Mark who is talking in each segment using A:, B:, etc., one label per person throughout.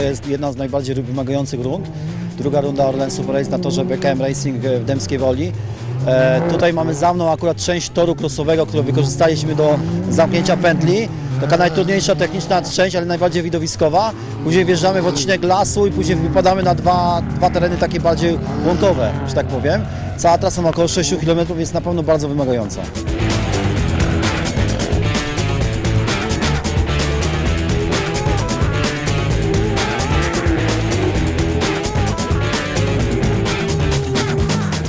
A: jest jedna z najbardziej wymagających rund. Druga runda Orlen Super Race na torze BKM Racing w Dębskiej Woli. E, tutaj mamy za mną akurat część toru crossowego, którą wykorzystaliśmy do zamknięcia pętli. Taka najtrudniejsza techniczna część, ale najbardziej widowiskowa. Później wjeżdżamy w odcinek lasu i później wypadamy na dwa, dwa tereny takie bardziej łąkowe, że tak powiem. Cała trasa ma około 6 km, jest na pewno bardzo wymagająca.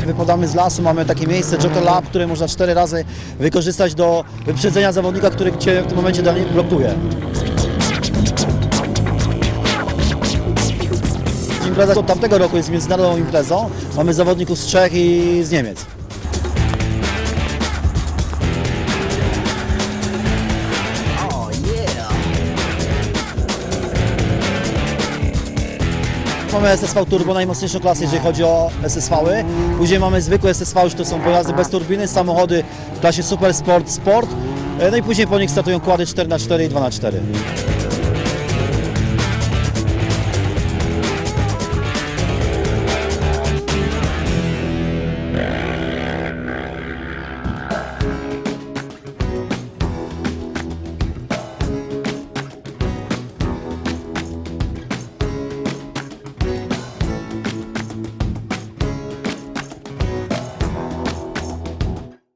A: Wypadamy z lasu, mamy takie miejsce Joker Lab, które można cztery razy wykorzystać do wyprzedzenia zawodnika, który Cię w tym momencie blokuje. Impreza od tamtego roku jest międzynarodową imprezą. Mamy zawodników z Czech i z Niemiec. Mamy SSV Turbo, najmocniejszą klasę, jeżeli chodzi o SSV-y. Później mamy zwykłe SSV, już to są pojazdy bez turbiny, samochody w klasie Super Sport Sport. E, No i później po nich startują kłady 4x4 i 2x4.